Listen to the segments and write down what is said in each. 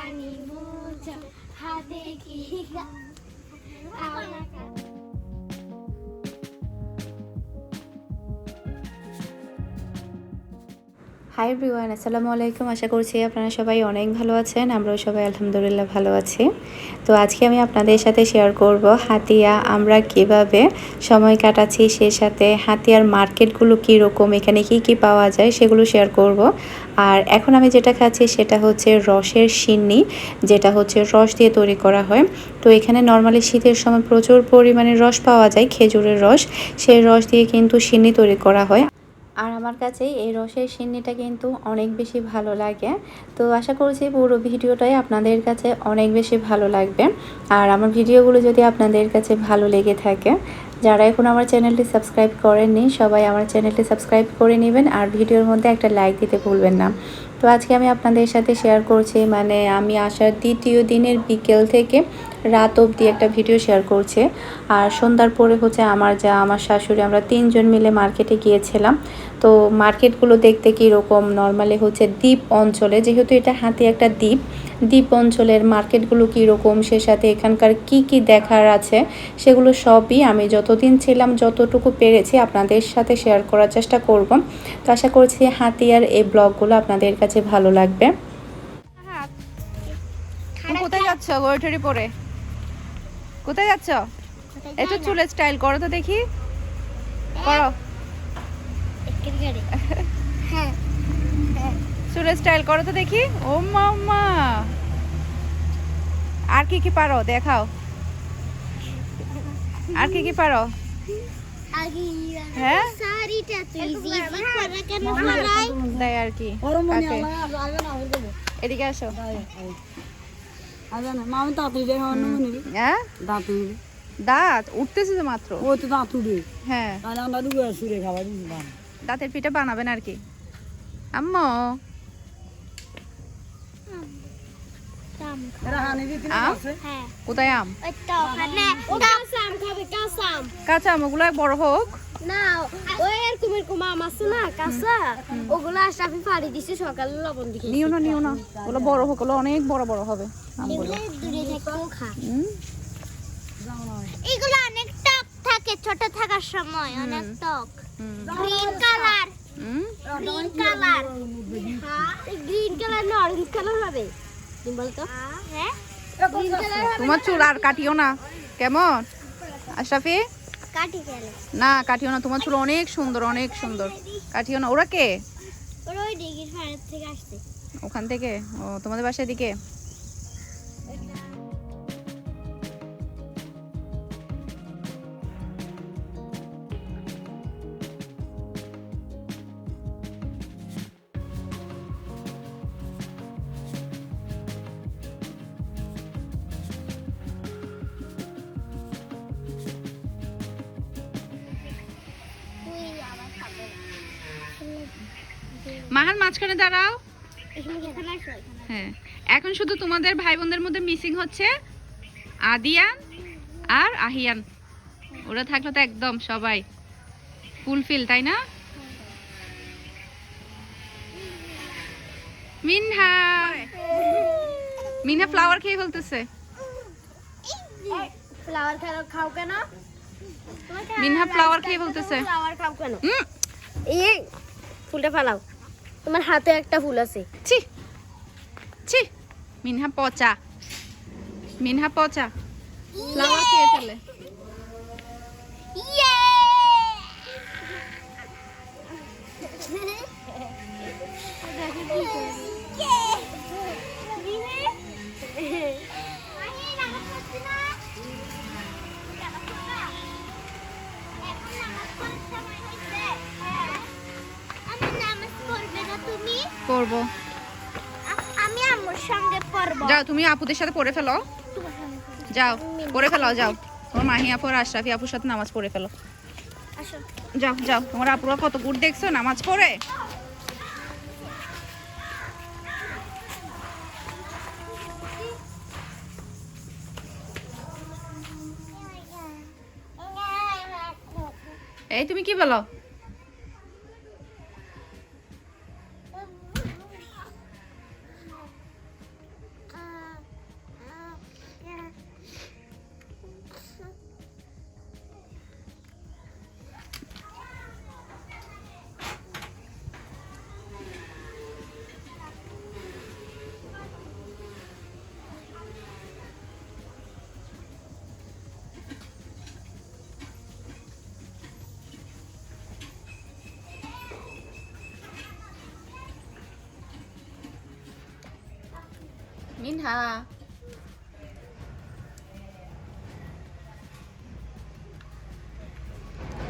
পানি মোজা হাতে কি? হাই এভরিওয়ান আসসালামু আলাইকুম। আশা করছি আপনারা সবাই অনেক ভালো আছেন। আমরাও সবাই আলহামদুলিল্লাহ ভালো আছি। তো আজকে আমি আপনাদের সাথে শেয়ার করব হাতিয়া, আমরা কীভাবে সময় কাটাচ্ছি সে সাথে হাতিয়ার মার্কেটগুলো কী রকম এখানে কি কি পাওয়া যায়, সেগুলো শেয়ার করব। আর এখন আমি যেটা খাচ্ছি সেটা হচ্ছে রসের সিন্নি, যেটা হচ্ছে রস দিয়ে তৈরি করা হয়। তো এখানে নর্মালি শীতের সময় প্রচুর পরিমাণে রস পাওয়া যায়, খেজুরের রস। সেই রস দিয়ে কিন্তু সিন্নি তৈরি করা হয়। আর আমার কাছে এই রসের সিন্নিটা কিন্তু অনেক বেশি ভালো লাগে। তো আশা করছি পুরো ভিডিওটাই আপনাদের কাছে অনেক বেশি ভালো লাগবে। আর আমার ভিডিওগুলো যদি আপনাদের কাছে ভালো লেগে থাকে, যারা এখন আমার চ্যানেলটি সাবস্ক্রাইব করেননি, সবাই আমার চ্যানেলটি সাবস্ক্রাইব করে নেবেন আর ভিডিওর মধ্যে একটা লাইক দিতে ভুলবেন না। তো আজকে আমি আপনাদের সাথে শেয়ার করছি মানে আমি আসার দ্বিতীয় দিনের বিকেল থেকে রাত অবধি একটা ভিডিও শেয়ার করছে। আর সন্ধ্যার পরে হচ্ছে আমার যা, আমার শাশুড়ি, আমরা তিনজন মিলে মার্কেটে গিয়েছিলাম। তো মার্কেটগুলো দেখতে কীরকম? নর্মালি হচ্ছে দ্বীপ অঞ্চলে, যেহেতু এটা হাতে একটা দ্বীপ দ্বীপ অঞ্চলের মার্কেটগুলো কীরকম? সে সাথে এখানকার কি কি দেখার আছে? সেগুলো সবই আমি যতদিন ছিলাম, যতটুকু পেরেছি আপনাদের সাথে শেয়ার করার চেষ্টা করব। তো আশা করছি হাতিয়ার এই ব্লগগুলো আপনাদের কাছে ভালো লাগবে। কোথায় যাচ্ছ? গোয়ঠরি পরে? কোথায় যাচ্ছ? কোথায় এই তো যায় না? চুলের স্টাইল করো তো দেখি। করো। হ্যাঁ হ্যাঁ। চুলের স্টাইল করো তো দেখি। ও মাম্মা আর কি কি পারো? দেখাও। আর কি কি পারো? হ্যাঁ? তাই আর কি। এদিকে আসো। দাঁত উঠতেছে তো মাত্র ও তো হ্যাঁ দাঁতের পিঠা বানাবেন আর কি আম্মু কোথায় আম কাঁচা আম ওগুলো বড় হোক না ওই এরকম এরকম আম আছে না কাঁচা ওগুলো আশরাফি ফাড়ি দিছে সকালে লবণ দিকে নিও না নিও না। ওগুলো বড় হোক ওগুলো অনেক বড় বড় হবে আমগুলো এগুলো দূরে থেকেও খা। এগুলো অনেক টক থাকে ছোট থাকার সময় অনেক টক। গ্রিন কালার হুম? গ্রিন কালার গ্রিন কালার না অরেঞ্জ কালার হবে। তুমি বলতো হ্যাঁ? তোমার চুল আর কাটিও না। কেমন? আশরাফি? না কাটিও না তোমার চুল অনেক সুন্দর অনেক সুন্দর। কাটিও না। ওরা কে? ওরা ওই থেকে আসছে। ওখান থেকে? ও তোমাদের বাসার দিকে? মাহার মাঝখানে দাঁড়াও। হ্যাঁ। এখন শুধু তোমাদের ভাই বোনদের মধ্যে মিসিং হচ্ছে আদিয়ান আর আহিয়ান। ওরা থাকলে তো একদম সবাই ফুলফিল তাই না? মিনহা। মিনহা ফ্লাওয়ার খেয়ে ফেলতেছে। ফ্লাওয়ার খাও খাও কেন? মিনহা ফ্লাওয়ার খেয়ে ফেলতেছে। ফ্লাওয়ার খাও কেন? এই ফুলটা ফালাও। তোমার হাতে একটা ফুল আছে। ছি ছি মিনহা পচা মিনহা পচা। ফ্লাওয়ার খেয়ে ফেলে করব। আমি আম্মুর সঙ্গে পড়ব। যাও তুমি আপুদের সাথে পড়ে ফেলো। যাও পড়ে ফেলো যাও। তোমার মাহি আপু আর আশরাফি আপুর সাথে নামাজ পড়ে ফেলো। যাও যাও। তোমার আপুরা কত গুড দেখছ? নামাজ পড়ে? এই তুমি কি বলো? মিনহা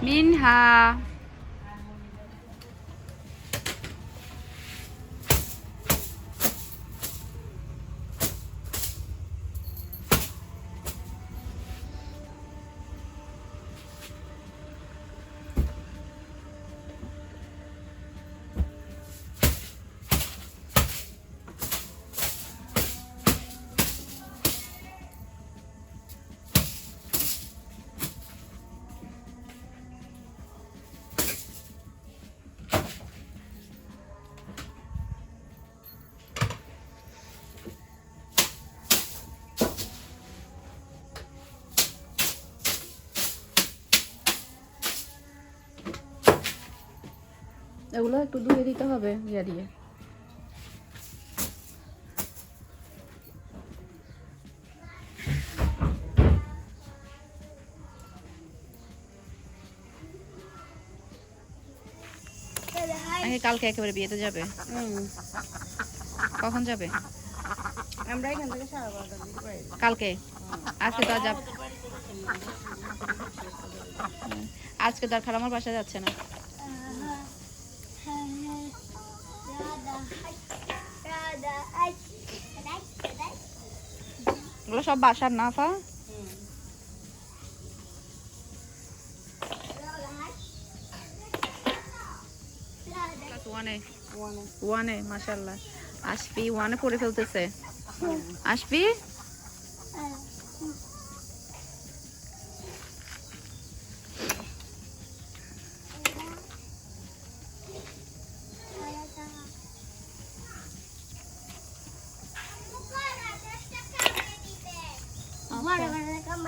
মিনহা এগুলো একটু ধুয়ে দিতে হবে ইয়া দিয়ে। কালকে একেবারে বিয়েতে যাবে। কখন যাবে? আমরা এখান থেকে কালকে? আজকে তো আর যাব আজকে তো আর খালামার বাসা যাচ্ছে না। এগুলো সব বাসার না ফা? ওয়ানে ওয়ানে মাসাল্লাহ আসবি ওয়ানে পড়ে ফেলতেছে। আসবি এটা কইয়া ওই রাতারে আদা দিত আশা আদা দিত আর মিনিরে কইয়া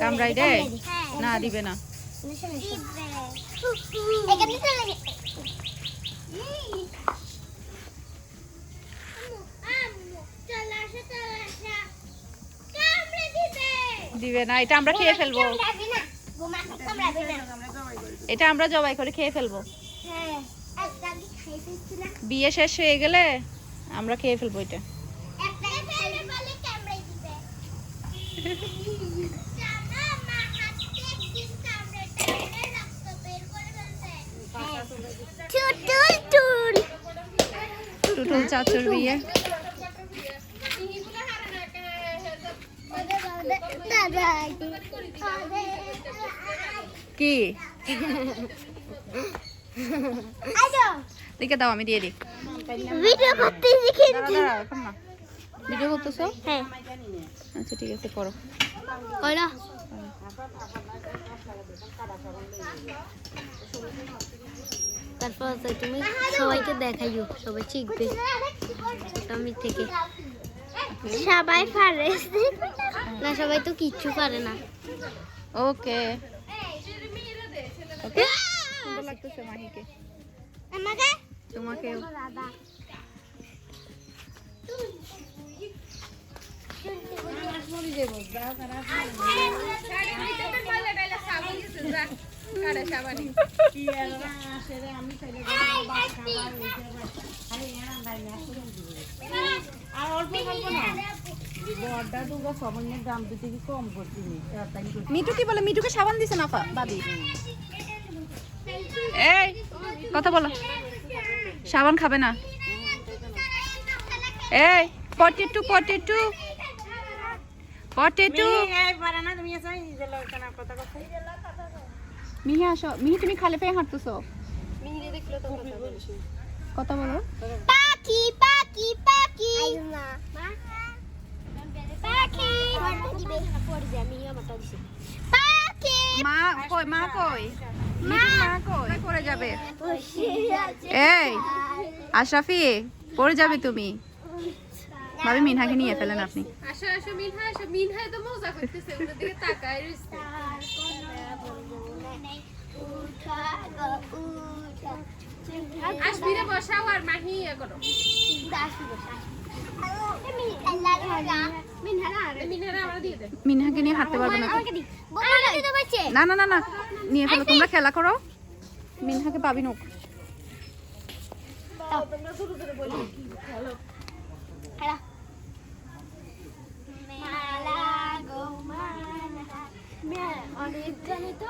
কামড়াই দে না দিবে না। দিবে না এটা আমরা খেয়ে ফেলব কামড়াবি না গোমা কামড়াবি না এটা আমরা জবাই করে খেয়ে ফেলব হ্যাঁ বিয়ে শেষ হয়ে গেলে আমরা খেয়ে ফেলব এটা টুটুল চাচুর বিয়ে কি? দিকে দাও আমি দিয়ে দিই। ভিডিও এখন না। করতেছো? হ্যাঁ। আচ্ছা ঠিক আছে করো। কইলা তারপর তুমি সবাইকে দেখাইও সবাই শিখবে। আমি থেকে। সবাই পারে। না সবাই তো কিচ্ছু পারে না। ওকে ওকে? সুন্দর লাগতেছে মাহিকে। আমাকে? তোমাকেও। কি আর আসে রে আমি ছেলে আর অল্প অল্প না বড়টা দুগা সাবানের দাম দুটো কি বলে মিটুকে সাবান দিছে না ফা দাদি এই কথা বলো। সাবান খাবে না। এই পটেটু পটেটু। পটেটু। মিহি আসো। মিহি তুমি খালে পেয়ে হাঁটতেছো। কথা বলো। পাখি পাখি পাখি। পাখি। পাখি। মা কই মা কই? মা। কই? পড়ে যাবে? এই আশরাফি পড়ে যাবে তুমি। ভাবি মিনহাকে নিয়ে ফেলেন আপনি। আসবিরে বসাও আর মাহি ইয়ে করো। আসবি বসা মিনহাকে নিয়ে হাঁটতে পারবে না না না না না। নিয়ে ফেলো তোমরা খেলা করো। মিনহাকে পাবি নোক খেলা গো মালা। মে অনেক জানি তো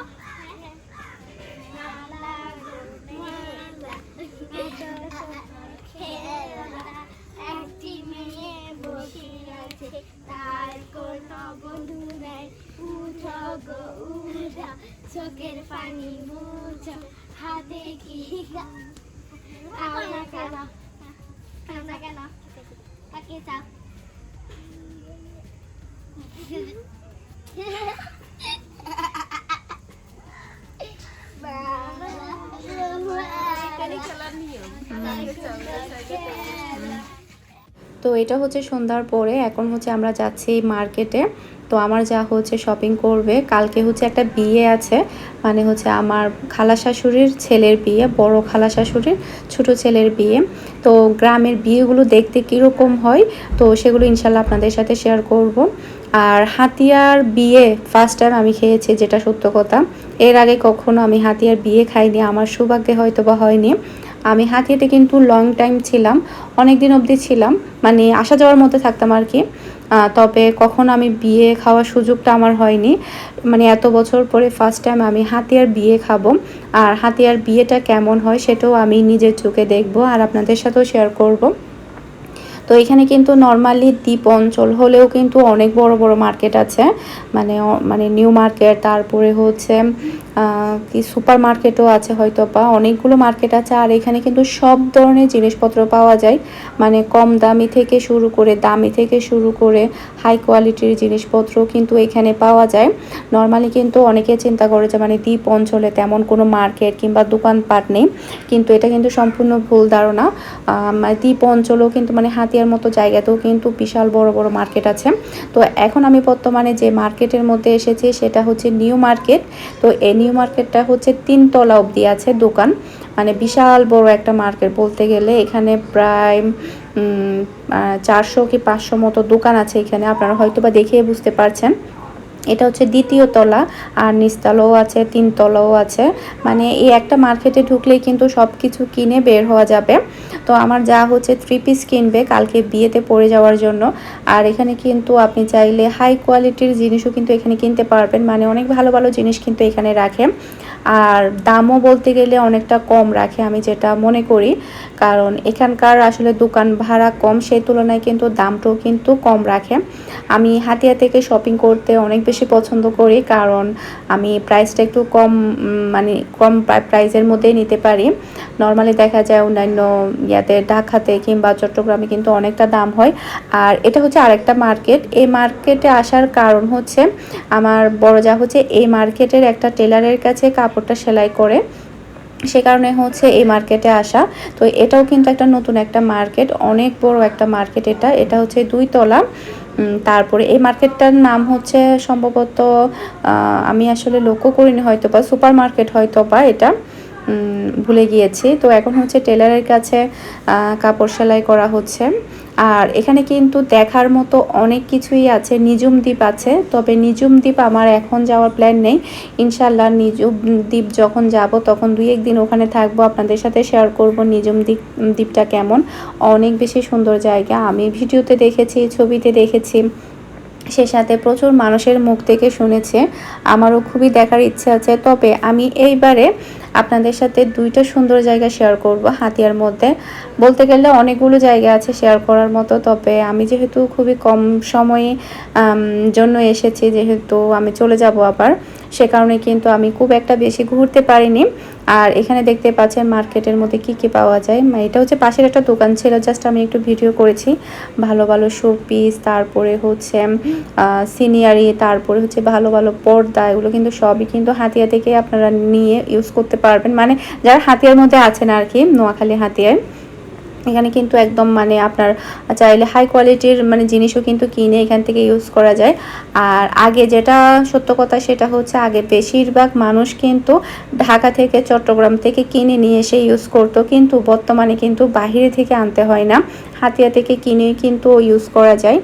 তো এটা হচ্ছে সন্ধ্যার পরে এখন হচ্ছে আমরা যাচ্ছি মার্কেটে তো আমার যা হচ্ছে শপিং করবে, কালকে হচ্ছে একটা বিয়ে আছে মানে হচ্ছে আমার খালা শাশুড়ির ছেলের বিয়ে, বড় খালা শাশুড়ির ছোট ছেলের বিয়ে। তো গ্রামের বিয়েগুলো দেখতে কীরকম হয়, তো সেগুলো ইনশাল্লাহ আপনাদের সাথে শেয়ার করব। আর হাতিয়ার বিয়ে ফার্স্ট টাইম আমি খেয়েছি যেটা সত্য কথা, এর আগে কখনো আমি হাতিয়ার বিয়ে খাইনি, আমার সৌভাগ্যে হয়তো বা হয়নি। আমি হাতিয়াতে কিন্তু লং টাইম ছিলাম অনেক দিন অবধি ছিলাম মানে আসা যাওয়ার মধ্যে থাকতাম আর কি। তবে কখন আমি বিয়ে খাওয়ার সুযোগটা আমার হয়নি। মানে এত বছর পরে ফার্স্ট টাইম আমি হাতিয়ার বিয়ে খাব। আর হাতিয়ার বিয়েটা কেমন হয় সেটাও আমি নিজের চোখে দেখব আর আপনাদের সাথেও শেয়ার করব। তো এখানে কিন্তু নর্মালি দ্বীপ অঞ্চল হলেও কিন্তু অনেক বড় বড় মার্কেট আছে। মানে মানে নিউ মার্কেট তারপরে হচ্ছে কি সুপার মার্কেটও আছে হয়তো বা অনেকগুলো মার্কেট আছে, আর এখানে কিন্তু সব ধরনের জিনিসপত্র পাওয়া যায়। মানে কম দামি থেকে শুরু করে দামি থেকে শুরু করে হাই কোয়ালিটির জিনিসপত্র কিন্তু এখানে পাওয়া যায়। নর্মালি কিন্তু অনেকে চিন্তা করে যে মানে দ্বীপ অঞ্চলে তেমন কোনো মার্কেট কিংবা দোকানপাট নেই, কিন্তু এটা কিন্তু সম্পূর্ণ ভুল ধারণা। মানে দ্বীপ অঞ্চলেও কিন্তু মানে হাতিয়ার মতো জায়গাতেও কিন্তু বিশাল বড় বড় মার্কেট আছে। তো এখন আমি বর্তমানে যে মার্কেটের মধ্যে এসেছি, সেটা হচ্ছে নিউ মার্কেট তো এই নিউ মার্কেটটা হচ্ছে তিনতলা অবধি আছে দোকান। মানে বিশাল বড় একটা মার্কেট বলতে গেলে এখানে প্রায় চারশো কি পাঁচশো মতো দোকান আছে এখানে। আপনারা হয়তো বা দেখে বুঝতে পারছেন। এটা হচ্ছে দ্বিতীয় তলা, আর নিচতলাও আছে তিনতলাও আছে। মানে এই একটা মার্কেটে ঢুকলেই কিন্তু সব কিছু কিনে বের হওয়া যাবে। তো আমার যা হচ্ছে থ্রি পিস কিনবে কালকে বিয়েতে পড়ে যাওয়ার জন্য। আর এখানে কিন্তু আপনি চাইলে হাই কোয়ালিটির জিনিসও কিন্তু এখানে কিনতে পারবেন। মানে অনেক ভালো ভালো জিনিস কিন্তু এখানে রাখে। আর দামও বলতে গেলে অনেকটা কম রাখে আমি যেটা মনে করি। কারণ এখানকার আসলে দোকান ভাড়া কম, সেই তুলনায় কিন্তু দামটাও কিন্তু কম রাখে। আমি হাতিয়া থেকে শপিং করতে অনেক বেশি পছন্দ করি, কারণ আমি প্রাইসটা একটু কম মানে কম প্রাইসের মধ্যেই নিতে পারি। নর্মালি দেখা যায় অন্যান্য ইয়াতে, ঢাকাতে কিংবা চট্টগ্রামে কিন্তু অনেকটা দাম হয়। আর এটা হচ্ছে আরেকটা মার্কেট এই মার্কেটে আসার কারণ হচ্ছে, আমার বড় যা হচ্ছে, এই মার্কেটের একটা টেলারের কাছে কাপড়টা সেলাই করে। সে কারণে হচ্ছে এই মার্কেটে আসা। তো এটাও কিন্তু একটা নতুন একটা মার্কেট, অনেক বড় একটা মার্কেট এটা। এটা হচ্ছে দুই তলা। তারপরে এই মার্কেটটার নাম হচ্ছে সম্ভবত আমি আসলে লক্ষ্য করিনি হয়তো বা সুপার মার্কেট হয়তো বা এটা। ভুলে গিয়েছি। তো এখন হচ্ছে টেলারের কাছে কাপড় সেলাই করা হচ্ছে। আর এখানে কিন্তু দেখার মতো অনেক কিছুই আছে। নিজুম দ্বীপ আছে। তবে নিজুম দ্বীপ আমার এখন যাওয়ার প্ল্যান নেই। ইনশাল্লাহ নিজুম দ্বীপ যখন যাব, তখন দুই একদিন ওখানে থাকব। আপনাদের সাথে শেয়ার করব নিজুম দ্বীপ, দ্বীপটা কেমন। অনেক বেশি সুন্দর জায়গা। আমি ভিডিওতে দেখেছি, ছবিতে দেখেছি। সে সাথে প্রচুর মানুষের মুখ থেকে শুনেছে। আমারও খুবই দেখার ইচ্ছে আছে। তবে আমি এইবারে আপনাদের সাথে দুইটা সুন্দর জায়গা শেয়ার করব হাতিয়ার মধ্যে। বলতে গেলে অনেকগুলো জায়গা আছে শেয়ার করার মতো, তবে আমি যেহেতু খুবই কম সময়ে জন্য এসেছি, যেহেতু আমি চলে যাব আবার, সে কারণে কিন্তু আমি খুব একটা বেশি ঘুরতে পারিনি। আর এখানে দেখতে পাচ্ছেন মার্কেটের মধ্যে কি কি পাওয়া যায়। এটা হচ্ছে পাশের একটা দোকান ছিল জাস্ট আমি একটু ভিডিও করেছি। ভালো ভালো শো পিস তারপরে হচ্ছে সিনিয়ারি তারপরে হচ্ছে ভালো ভালো পর্দা, এগুলো কিন্তু সবই কিন্তু হাতিয়া থেকে আপনারা নিয়ে ইউজ করতে পারবেন। মানে যারা হাতিয়ার মধ্যে আছেন আর কি, নোয়াখালী হাতিয়ায় এখানে কিন্তু একদম মানে আপনার চাইলে হাই কোয়ালিটির মানে জিনিসও কিন্তু কিনে এখান থেকে ইউজ করা যায়। আর আগে যেটা সত্য কথা সেটা হচ্ছে আগে বেশিরভাগ মানুষ কিন্তু ঢাকা থেকে চট্টগ্রাম থেকে কিনে নিয়ে এসে ইউজ করতো, কিন্তু বর্তমানে কিন্তু বাহিরে থেকে আনতে হয় না। হাতিয়া থেকে কিনে কিন্তু ইউজ করা যায়।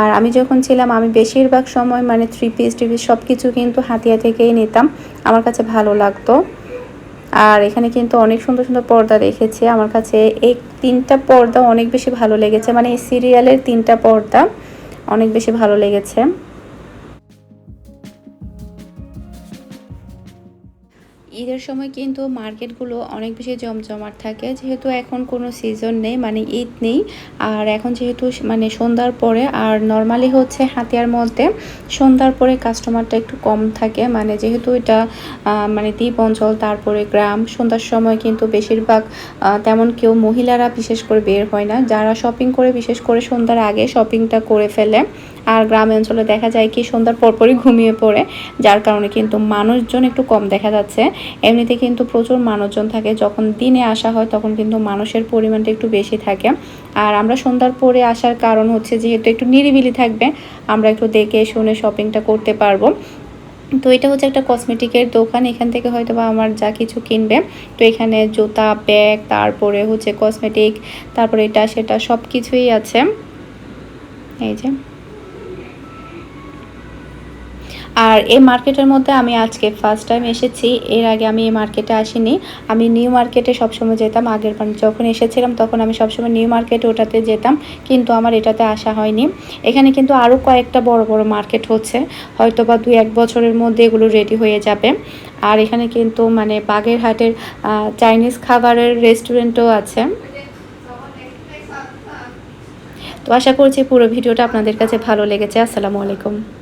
আর আমি যখন ছিলাম, আমি বেশিরভাগ সময় মানে থ্রি পিস টিপিস সব কিছু কিন্তু হাতিয়া থেকেই নিতাম। আমার কাছে ভালো লাগতো। আর এখানে কিন্তু অনেক সুন্দর সুন্দর পর্দা রেখেছে। আমার কাছে এই তিনটা পর্দা অনেক বেশি ভালো লেগেছে। মানে এই সিরিয়ালের তিনটা পর্দা অনেক বেশি ভালো লেগেছে। ঈদের সময় কিন্তু মার্কেটগুলো অনেক বেশি জমজমাট থাকে। যেহেতু এখন কোনো সিজন নেই মানে ঈদ নেই, আর এখন যেহেতু মানে সন্ধ্যার পরে, আর নর্মালি হচ্ছে হাতিয়ার মধ্যে, সন্ধ্যার পরে কাস্টমারটা একটু কম থাকে। মানে যেহেতু এটা মানে দ্বীপ অঞ্চল, তারপরে গ্রাম, সন্ধ্যার সময় কিন্তু বেশিরভাগ তেমন কেউ মহিলারা বিশেষ করে বের হয় না। যারা শপিং করে, বিশেষ করে সন্ধ্যার আগে শপিংটা করে ফেলে আর গ্রাম অঞ্চলে দেখা যায় কি সন্ধ্যার পরপরই ঘুমিয়ে পড়ে, যার কারণে কিন্তু মানুষজন একটু কম দেখা যাচ্ছে। এমনিতে কিন্তু প্রচুর মানুষজন থাকে, যখন দিনে আসা হয় তখন কিন্তু মানুষের পরিমাণটা একটু বেশি থাকে। আর আমরা সন্ধ্যার পরে আসার কারণ হচ্ছে যেহেতু একটু নিরিবিলি থাকবে, আমরা একটু দেখে শুনে শপিংটা করতে পারব। তো এটা হচ্ছে একটা কসমেটিকের দোকান, এখান থেকে হয়তো বা আমার যা কিছু কিনবে। তো এখানে জুতা ব্যাগ তারপরে হচ্ছে কসমেটিক তারপরে এটা, সেটা সব কিছুই আছে। এই যে। আর এই মার্কেটের মধ্যে আমি আজকে ফার্স্ট টাইম এসেছি। এর আগে আমি এই মার্কেটে আসিনি। আমি নিউ মার্কেটে সবসময় যেতাম, আগের বার যখন এসেছিলাম তখন আমি সবসময় নিউ মার্কেটে ওটাতে যেতাম, কিন্তু আমার এটাতে আসা হয়নি। এখানে কিন্তু আরও কয়েকটা বড় বড় মার্কেট হচ্ছে। হয়তো বা দুই, এক বছরের মধ্যে এগুলো রেডি হয়ে যাবে। আর এখানে কিন্তু মানে বাগেরহাটের চাইনিজ খাবারের রেস্টুরেন্টও আছে। তো আশা করছি পুরো ভিডিওটা আপনাদের কাছে ভালো লেগেছে। আসসালামু আলাইকুম।